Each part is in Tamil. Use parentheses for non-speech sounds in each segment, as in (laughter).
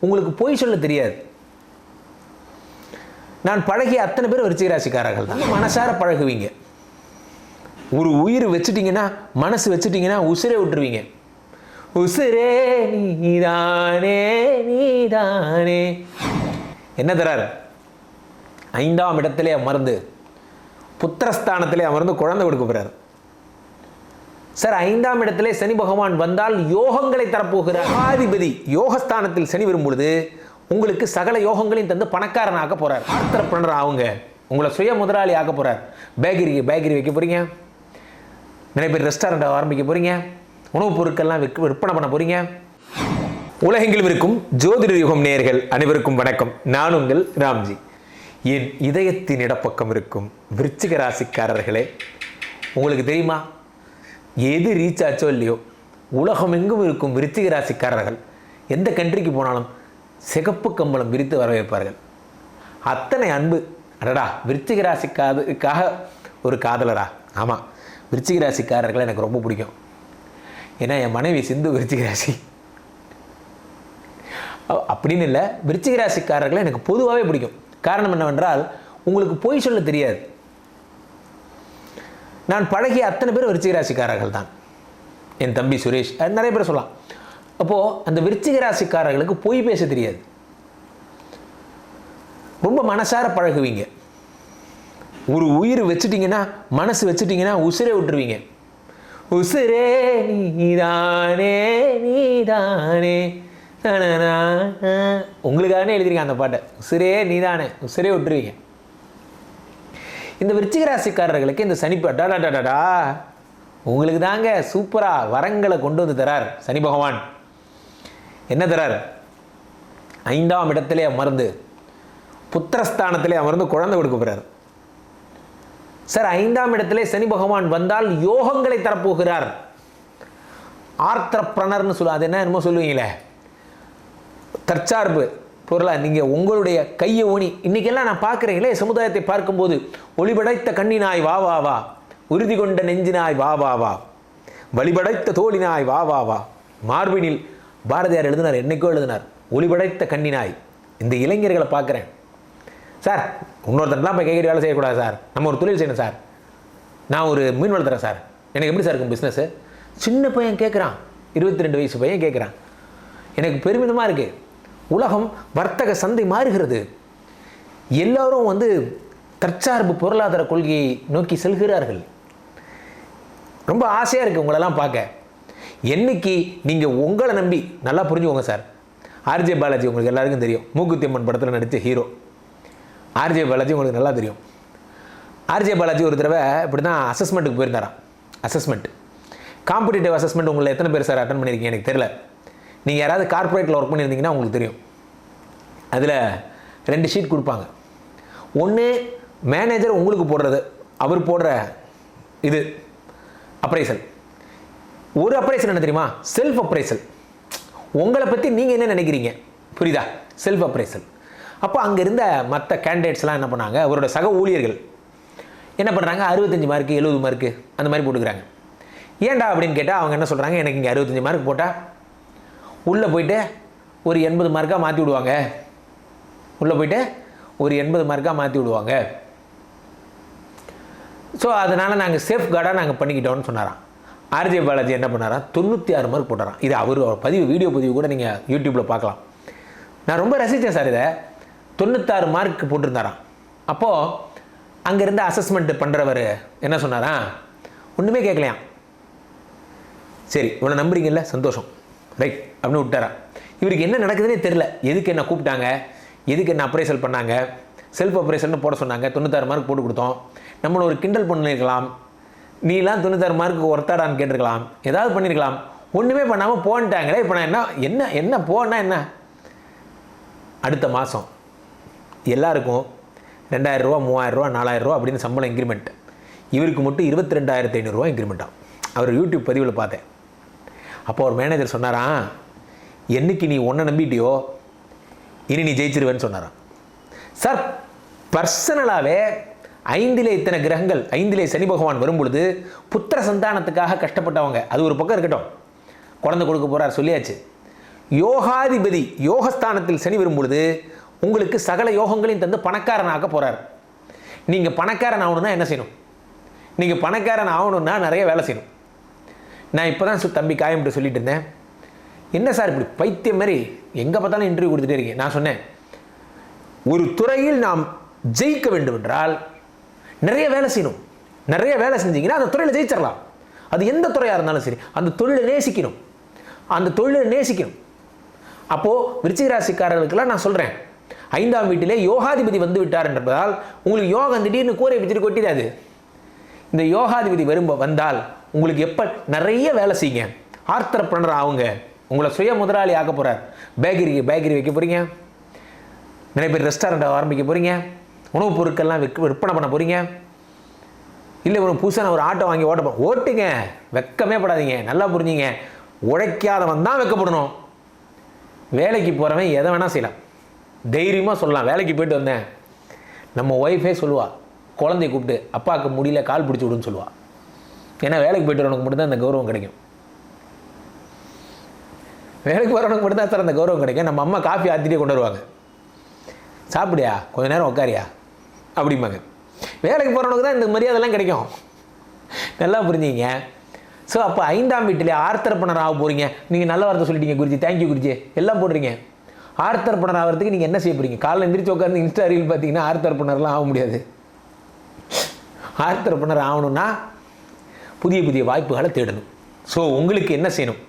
உங்களுக்கு பொய் சொல்ல தெரியாது. நான் பழகிய அத்தனை பேர் விருச்சிக ராசிக்காரர்கள் தான். மனசார பழகுவீங்க. ஒரு உயிர் வச்சுட்டீங்கன்னா மனசு வச்சுட்டீங்கன்னா உசிரே விட்டுருவீங்க. உசிரே நீதானே நீதானே. என்ன தராரு? ஐந்தாம் இடத்திலே அமர்ந்து புத்திரஸ்தானத்திலே அமர்ந்து குழந்தை கொடுக்க போறாரு. சார் ஐந்தாம் இடத்திலே சனி பகவான் வந்தால் யோகங்களை தரப்போகிறார். ஆதிபதி யோகஸ்தானத்தில் சனி வரும் பொழுது உங்களுக்கு சகல யோகங்களையும் தந்து பணக்காரனாக்க போறார். ஆர்த்தரப்பனர் ஆகுங்க உங்களை சுய முதலாளி ஆக்க போறார். பேக்கரி பேக்கரி வைக்க போறீங்க. நிறைய பேர் ரெஸ்டாரண்ட் ஆரம்பிக்க போறீங்க. உணவுப் பொருட்கள்லாம் விற்க விற்பனை பண்ண போறீங்க. உலகெங்கிலும் இருக்கும் ஜோதிட யுகம் நேயர்கள் அனைவருக்கும் வணக்கம். நான் உங்கள் ராம்ஜி. என் இதயத்தின் இடப்பக்கம் இருக்கும் விருச்சிக ராசிக்காரர்களே உங்களுக்கு தெரியுமா? எது ரீச் ஆச்சோ இல்லையோ உலகம் எங்கும் இருக்கும் விருச்சிக ராசிக்காரர்கள் எந்த கண்ட்ரிக்கு போனாலும் சிகப்பு கம்பளம் விரித்து வரவேற்பார்கள். அத்தனை அன்பு அடடா விருச்சிக ராசிக்காதுக்காக ஒரு காதலரா? ஆமாம் விருச்சிக ராசிக்காரர்களை எனக்கு ரொம்ப பிடிக்கும். ஏன்னா என் மனைவி சிந்து விருச்சிக ராசி. அப்படின்னு இல்லை விருச்சிக ராசிக்காரர்களை எனக்கு பொதுவாகவே பிடிக்கும். காரணம் என்னவென்றால் உங்களுக்கு பொய் சொல்ல தெரியாது. நான் பழகிய அத்தனை பேர் விருச்சிக ராசிக்காரர்கள் தான் என் தம்பி சுரேஷ் அது நிறைய பேர் சொல்லலாம். அப்போது அந்த விருச்சிக ராசிக்காரர்களுக்கு பொய் பேச தெரியாது. ரொம்ப மனசார பழகுவீங்க. ஒரு உயிர் வச்சுட்டிங்கன்னா மனசு வச்சுட்டிங்கன்னா உசிரே விட்டுருவீங்க. உசிரே நீதானே நீதானே. தனனா. உங்களுக்காகவே எழுதிருக்கேன் அந்த பாட்டை. உசிரே நீதானே உசிரே விட்டுருவீங்க. இந்த விருச்சிக ராசிக்காரர்களுக்கு இந்த சனி ப- உங்களுக்கு தாங்க சூப்பராக வரங்களை கொண்டு வந்து தரார் சனி பகவான். என்ன தரார்? ஐந்தாம் இடத்திலே அமர்ந்து புத்திரஸ்தானத்திலே அமர்ந்து குழந்தை கொடுக்க போகிறார் சார் ஐந்தாம் இடத்திலே சனி பகவான் வந்தால் யோகங்களை தரப்போகிறார். ஆர்த்தரப்பிரணர்னு சொல்ல அது என்ன என்னமோ சொல்லுவீங்களே. தற்சார்பு. பொருளா நீங்கள் உங்களுடைய கையை ஊனி இன்னைக்கெல்லாம் நான் பார்க்குறீங்களே சமுதாயத்தை பார்க்கும்போது ஒளிபடைத்த கண்ணினாய் வா வா வா உறுதி கொண்ட நெஞ்சினாய் வா வா வா வழிபடைத்த தோழினாய் வா வா வா மார்பினில் பாரதியார் எழுதினார் என்னைக்கோ எழுதினார் ஒளிபடைத்த கண்ணினாய். இந்த இளைஞர்களை பார்க்குறேன். சார் இன்னொருத்தன்லாம் போய் கைகறி வேலை செய்யக்கூடாது சார். நம்ம ஒரு தொழில் செய்யணும் சார். நான் ஒரு மீன் வளர்த்துறேன் சார். எனக்கு எப்படி சார் இருக்கும் பிஸ்னஸ்ஸு சின்ன பையன் கேட்குறான். இருபத்தி ரெண்டு வயசு பையன் கேட்குறான். எனக்கு பெருமிதமாக இருக்குது உலகம் வர்த்தக சந்தை மாறுகிறது. எல்லாரும் வந்து தற்சார்பு பொருளாதார கொள்கையை நோக்கி செல்கிறார்கள். ரொம்ப ஆசையாக இருக்குது உங்களெல்லாம் பார்க்க. என்னைக்கு நீங்கள் உங்களை நம்பி நல்லா புரிஞ்சுக்கோங்க சார். ஆர்ஜே பாலாஜி உங்களுக்கு எல்லாருக்கும் தெரியும். மூக்குத்தியம்மன் படத்தில் நடித்த ஹீரோ. ஆர்ஜே பாலாஜி உங்களுக்கு நல்லா தெரியும். ஆர்ஜே பாலாஜி ஒரு தடவை இப்படி தான் அசஸ்மெண்ட்டுக்கு போயிருந்தாராம். அசஸ்மெண்ட் காம்படிட்டிவ் அசஸ்மெண்ட் உங்களை எத்தனை பேர் சார் அட்டன் பண்ணியிருக்கீங்க எனக்கு தெரியல. நீங்கள் யாராவது கார்ப்பரேட்டில் ஒர்க் பண்ணியிருந்தீங்கன்னா உங்களுக்கு தெரியும். அதில் ரெண்டு ஷீட் கொடுப்பாங்க. ஒன்று மேனேஜர் உங்களுக்கு போடுறது. அவர் போடுற இது அப்ரைசல் ஒரு அப்ரைசல் என்ன தெரியுமா? செல்ஃப் அப்ரைசல் உங்களை பற்றி நீங்கள் என்ன நினைக்கிறீங்க? புரியுதா? செல்ஃப் அப்ரைசல் அப்போ அங்கே இருந்த மற்ற கேண்டிடேட்ஸ்லாம் என்ன பண்ணாங்க? அவரோட சக ஊழியர்கள். என்ன பண்ணுறாங்க அறுபத்தஞ்சு மார்க்கு எழுபது மார்க்கு அந்த மாதிரி போட்டுக்கிறாங்க. ஏன்டா அப்படின்னு கேட்டால் அவங்க என்ன சொல்கிறாங்க எனக்கு இங்கே அறுபத்தஞ்சு மார்க் போட்டால் உள்ளே போயிட்டு ஒரு எண்பது மார்க்காக மாற்றி விடுவாங்க. உள்ளே போயிட்டு ஒரு எண்பது மார்க்காக மாற்றி விடுவாங்க. ஸோ அதனால் நாங்கள் சேஃப் கார்டாக நாங்கள் பண்ணிக்கிட்டோம்னு சொன்னாராம். ஆர்ஜே பாலாஜி என்ன பண்ணாராம்? தொண்ணூற்றி ஆறு மார்க் போட்டாராம். இது அவர் பதிவு வீடியோ பதிவு கூட நீங்கள் யூடியூப்பில் பார்க்கலாம். நான் ரொம்ப ரசித்தேன் சார் இதை. தொண்ணூத்தாறு மார்க் போட்டிருந்தாராம். அப்போது அங்கேருந்து அசஸ்மெண்ட் பண்ணுறவர் என்ன சொன்னாராம்? ஒன்றுமே கேட்கலையாம் சரி உன்னை நம்புறீங்கல்ல? சந்தோஷம். ரைட் அப்படின்னு விட்டாராம். இவருக்கு என்ன நடக்குதுன்னே தெரில எதுக்கு என்ன கூப்பிட்டாங்க? எதுக்கு என்ன அப்ரைசல் பண்ணாங்க? செல்ஃப் அப்ரைசல்னு போட சொன்னாங்க. தொண்ணூத்தாறு மார்க் போட்டு கொடுத்தோம். நம்மளை ஒரு கிண்டல் பண்ணியிருக்கலாம். நீலாம் தொண்ணூத்தாறு மார்க்கு ஒருத்தாடான்னு கேட்டிருக்கலாம். ஏதாவது பண்ணியிருக்கலாம். ஒன்றுமே பண்ணாமல் போன்ட்டாங்களே. இப்போ நான் என்ன என்ன என்ன போனா என்ன? அடுத்த மாதம் எல்லாருக்கும் ரெண்டாயிரரூவா ரூபா நாலாயிரரூவா ரூபா நாலாயிரம் ரூபா அப்படின்னு சம்பளம் இன்க்ரிமெண்ட் இவருக்கு மட்டும் இருபத்தி ரெண்டாயிரத்தி ஐநூறுரூவா இன்க்ரிமெண்ட் ஆகும். அவர் யூடியூப் பதிவில் பார்த்தேன். அப்போ ஒரு மேனேஜர் சொன்னாராம் என்னைக்கு நீ ஒன்றை நம்பிட்டியோ இனி நீ ஜெயிச்சிருவேன்னு சொன்னாராம் சார் பர்சனலாகவே ஐந்திலே இத்தனை கிரகங்கள் ஐந்திலே சனி பகவான் வரும் பொழுது புத்திர சந்தானத்துக்காக கஷ்டப்பட்டவங்க. அது ஒரு பக்கம் இருக்கட்டும். குழந்தை கொடுக்க போகிறார் சொல்லியாச்சு. யோகாதிபதி யோகஸ்தானத்தில் சனி வரும்பொழுது உங்களுக்கு சகல யோகங்களையும் தந்து பணக்காரனாக்க போகிறார் நீங்கள் பணக்காரன் ஆகணும்னா என்ன செய்யணும்? நீங்கள் பணக்காரன் ஆகணும்னா நிறைய வேலை செய்யணும். நான் இப்போ தான் தம்பி காயம்ட்டு சொல்லிட்டு இருந்தேன். என்ன சார் இப்படி பைத்தியம் மாதிரி எங்கே பார்த்தாலும் இன்டர்வியூ கொடுத்துட்டே இருக்கீங்க? நான் சொன்னேன் ஒரு துறையில் நாம் ஜெயிக்க வேண்டும் என்றால் நிறைய வேலை செய்யணும். நிறைய வேலை செஞ்சீங்கன்னா அந்த துறையில் ஜெயிச்சிடலாம். அது எந்த துறையாக இருந்தாலும் சரி அந்த தொழிலை நேசிக்கணும். அந்த தொழிலை நேசிக்கணும். அப்போது விருச்சிகராசிக்காரர்களுக்கெல்லாம் நான் சொல்கிறேன் ஐந்தாம் வீட்டிலே யோகாதிபதி வந்து விட்டார் என்பதால் உங்களுக்கு யோகம் திடீர்னு கூரை வச்சுட்டு கொட்டிடாது. இந்த யோகாதிபதி வரும்ப வந்தால் உங்களுக்கு எப்போ நிறைய வேலை செய்யுங்க. ஆர்த்தரப்பனர் ஆகுங்க. உங்களை சுய முதலாளி ஆக்க போகிறார் பேக்கரிக்கு பேக்கரி வைக்க போகிறீங்க நிறைய பேர் ரெஸ்டாரண்ட் ஆரம்பிக்க போகிறீங்க உணவுப் பொருட்கள்லாம் விற்க விற்பனை பண்ண போகிறீங்க இல்லை ஒரு புதுசாக ஒரு ஆட்டோ வாங்கி ஓட்ட ஓட்டுங்க. வெக்கமே படாதீங்க. நல்லா புரிஞ்சுங்க. உழைக்காதவன் தான் வெக்கப்படணும். வேலைக்கு போகிறவன் எதை வேணால் செய்யலாம். தைரியமாக சொல்லலாம். வேலைக்கு போயிட்டு வந்தேன். நம்ம ஒய்ஃபே சொல்லுவாள் குழந்தைய கூப்பிட்டு அப்பாவுக்கு முடியல கால் பிடிச்சி விடுன்னு சொல்லுவா. ஏன்னா வேலைக்கு போய்ட்டு வரவனுக்கு மட்டும்தான் அந்த கௌரவம் கிடைக்கும். வேலைக்கு வரவனுக்கு மட்டும்தான் சார் அந்த கௌரவம் கிடைக்கும். நம்ம அம்மா காஃபி ஆற்றிட்டே கொண்டு வருவாங்க. சாப்பிடியா கொஞ்ச நேரம் உட்காரியா? அப்படிம்பாங்க. வேலைக்கு போகிறவனுக்கு தான் இந்த மரியாதைலாம் கிடைக்கும். நல்லா புரிஞ்சுங்க ஸோ அப்போ ஐந்தாம் வீட்டிலே ஆர்த்தரப்பனர் ஆக போகிறீங்க நீங்கள் நல்ல வார்த்தை சொல்லிட்டீங்க குருஜி. தேங்க்யூ குருஜி. எல்லாம் போடுறீங்க. ஆர்த்தர்ப்பணர் ஆகிறதுக்கு நீங்கள் என்ன செய்ய போகிறீங்க காலைல எந்திரிச்சு உட்காந்து இன்ஸ்டா ரீல் பார்த்தீங்கன்னா ஆர்த்தர்ப்பணர்லாம் ஆக முடியாது. ஆர்த்தர்ப்பணர் ஆகணும்னா புதிய புதிய வாய்ப்புகளை தேடணும். ஸோ உங்களுக்கு என்ன செய்யணும்?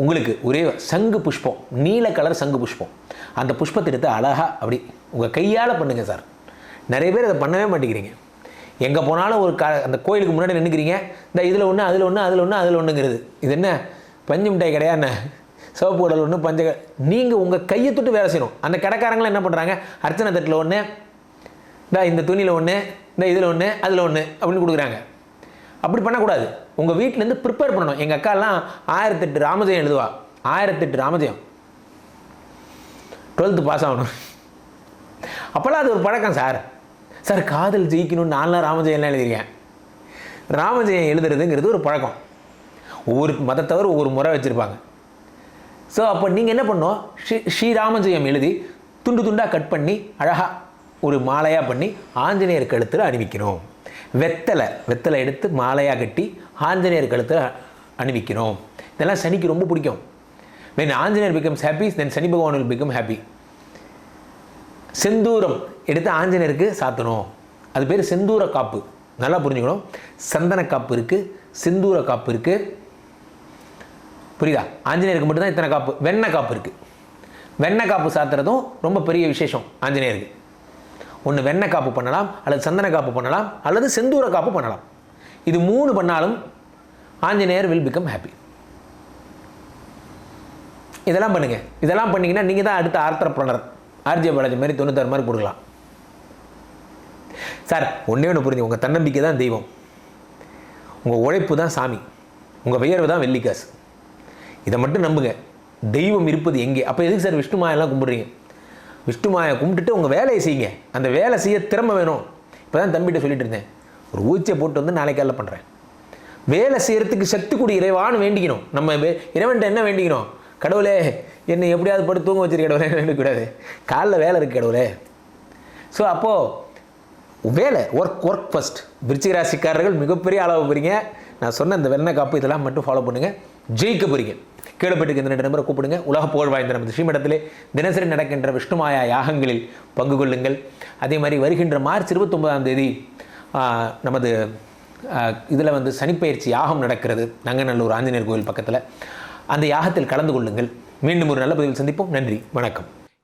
உங்களுக்கு ஒரே சங்கு புஷ்பம் நீல கலர் சங்கு புஷ்பம். அந்த புஷ்பத்தை எடுத்து அழகாக அப்படி உங்கள் கையால் பண்ணுங்கள் சார். நிறைய பேர் அதை பண்ணவே மாட்டேங்கிறீங்க. எங்கே போனாலும் ஒரு க அந்த கோயிலுக்கு முன்னாடி நின்றுக்கிறீங்க இந்த இதில் ஒன்று அதில் ஒன்று அதில் ஒன்று அதில் ஒன்றுங்கிறது இது என்ன? பஞ்சு மிட்டாய் கிடையா என்ன? சிவப்பு உடல் ஒன்று பஞ்ச நீங்கள் உங்கள் கையை தொட்டு வேலை செய்யணும். அந்த கடைக்காரங்களாம் என்ன பண்ணுறாங்க அர்ச்சனை தட்டில் ஒன்று இந்த இந்த துணியில் ஒன்று இந்த இதில் ஒன்று அதில் ஒன்று அப்படின்னு கொடுக்குறாங்க. அப்படி பண்ணக்கூடாது. உங்கள் வீட்டிலேருந்து ப்ரிப்பேர் பண்ணணும். எங்கள் அக்காலாம் ஆயிரத்தெட்டு ராமஜெயம் எழுதுவா. ஆயிரத்தெட்டு ராமஜெயம். டுவெல்த்து பாஸ் ஆகணும். அப்போல்லாம் அது ஒரு பழக்கம் சார். சார் காதல் ஜெயிக்கணும்னு நான்லாம் ராமஜெயம்லாம் எழுதியிருக்கேன். ராமஜெயம் எழுதுறதுங்கிறது ஒரு பழக்கம். ஒவ்வொரு மதத்தவர் ஒவ்வொரு முறை வச்சுருப்பாங்க. ஸோ அப்போ நீங்கள் என்ன பண்ணணும்? ஸ்ரீ ஸ்ரீராமஜெயம் எழுதி துண்டு துண்டாக கட் பண்ணி அழகாக ஒரு மாலையாக பண்ணி ஆஞ்சநேயர் கழுத்தில் அணிவிக்கணும். வெத்தலை வெத்தலை எடுத்து மாலையாக கட்டி ஆஞ்சநேயர் கழுத்தில் அணிவிக்கணும். இதெல்லாம் சனிக்கு ரொம்ப பிடிக்கும். When Anjaneyar becomes happy then Shani Bhagavan will become happy செந்தூரம் எடுத்து ஆஞ்சநேயருக்கு சாத்தணும். அது பேர் செந்தூர காப்பு. நல்லா புரிஞ்சுக்கணும். சந்தன காப்பு இருக்குது செந்தூர காப்பு இருக்குது புரியுதா? ஆஞ்சநேயருக்கு மட்டும்தான் இத்தனை காப்பு. வெண்ணெய் காப்பு இருக்குது வெண்ணெய் காப்பு சாத்துறதும் ரொம்ப பெரிய விசேஷம் ஆஞ்சநேயருக்கு. ஒன்று வெண்ணெய் காப்பு பண்ணலாம் அல்லது சந்தன காப்பு பண்ணலாம் அல்லது செந்தூர காப்பு பண்ணலாம். இது மூணு பண்ணாலும் ஆஞ்சநேயர் வில் பிகம் ஹாப்பி இதெல்லாம் பண்ணுங்கள் இதெல்லாம் பண்ணீங்கன்னா நீங்கள் தான் அடுத்த ஆர்த்தர ஆர்த்தரப்பனர் ஆர்ஜே பாலாஜி மாதிரி தொண்ணூத்தாறு மாதிரி கொடுக்கலாம். சார் ஒன்றே ஒன்று புரிஞ்சு உங்கள் தன்னம்பிக்கை தான் தெய்வம். உங்கள் உழைப்பு தான் சாமி. உங்கள் வியர்வு தான் வெள்ளிக்காசு. இதை மட்டும் நம்புங்க. தெய்வம் இருப்பது எங்கே? அப்போ எதுக்கு சார் விஷ்ணு மாயெல்லாம் கும்பிட்றீங்க? விஷ்ணுமாயை கும்பிட்டுட்டு உங்கள் வேலையை செய்யுங்க. அந்த வேலை செய்ய திறமை வேணும். இப்போ தான் தம்பிகிட்ட சொல்லிட்டு இருந்தேன். ஒரு ஊச்சியை போட்டு வந்து நாளைக்கு காலைல பண்ணுறேன் வேலை செய்கிறதுக்கு சக்தி கூடி இறைவான்னு வேண்டிக்கணும். நம்ம இறைவன்ட்ட என்ன வேண்டிக்கணும்? கடவுளே என்னை எப்படியாவது படுத்து தூங்க வச்சிருக்க கடவுளே (laughs) வேண்டக்கூடாது காலைல வேலை இருக்குது கடவுளே. ஸோ அப்போது வேலை ஒர்க் ஒர்க் ஃபஸ்ட் விருச்சிக ராசிக்காரர்கள் மிகப்பெரிய அளவு போகிறீங்க நான் சொன்ன இந்த வெள்ளை காப்பு இதெல்லாம் மட்டும் ஃபாலோ பண்ணுங்கள் ஜெயிக்க போகிறீங்க கீழப்பட்டுக்கு இந்த ரெண்டு நம்பரை கூப்பிடுங்க. உலக புகழ் வாய்ந்த நமது ஸ்ரீமடத்திலே தினசரி நடக்கின்ற விஷ்ணுமாயா யாகங்களில் பங்கு கொள்ளுங்கள். அதே மாதிரி வருகின்ற மார்ச் இருபத்தொம்பதாம் தேதி நமது இதில் வந்து சனிப்பயிற்சி யாகம் நடக்கிறது. நங்கநல்லூர் ஆஞ்சநேயர் கோவில் பக்கத்தில். அந்த யாகத்தில் கலந்து கொள்ளுங்கள். மீண்டும் ஒரு நல்ல பதிவில் சந்திப்போம். நன்றி. வணக்கம்.